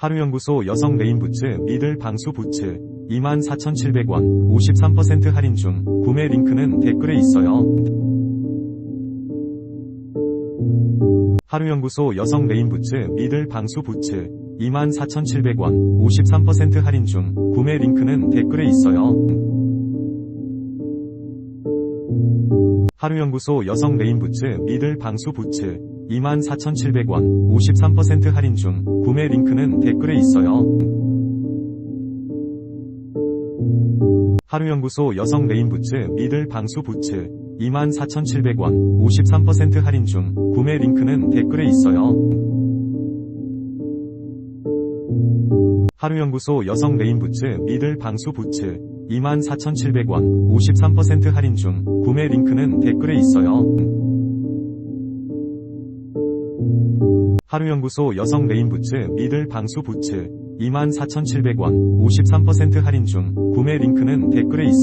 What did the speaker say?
하루연구소 여성 레인 부츠 미들 방수 부츠 24,700원 53% 할인 중 구매 링크는 댓글에 있어요. 하루연구소 여성 레인 부츠 미들 방수 부츠 24,700원 53% 할인 중 구매 링크는 댓글에 있어요. 하루연구소 여성 레인 부츠 미들 방수 부츠 24,700원 53% 할인 중 구매 링크는 댓글에 있어요. 하루연구소 여성 레인부츠 미들 방수 부츠 24,700원 53% 할인 중 구매 링크는 댓글에 있어요. 하루연구소 여성 레인부츠 미들 방수 부츠 24,700원 53% 할인 중 구매 링크는 댓글에 있어요. 하루연구소 여성 레인 부츠 미들 방수 부츠 24,700원 53% 할인 중 구매 링크는 댓글에 있어요.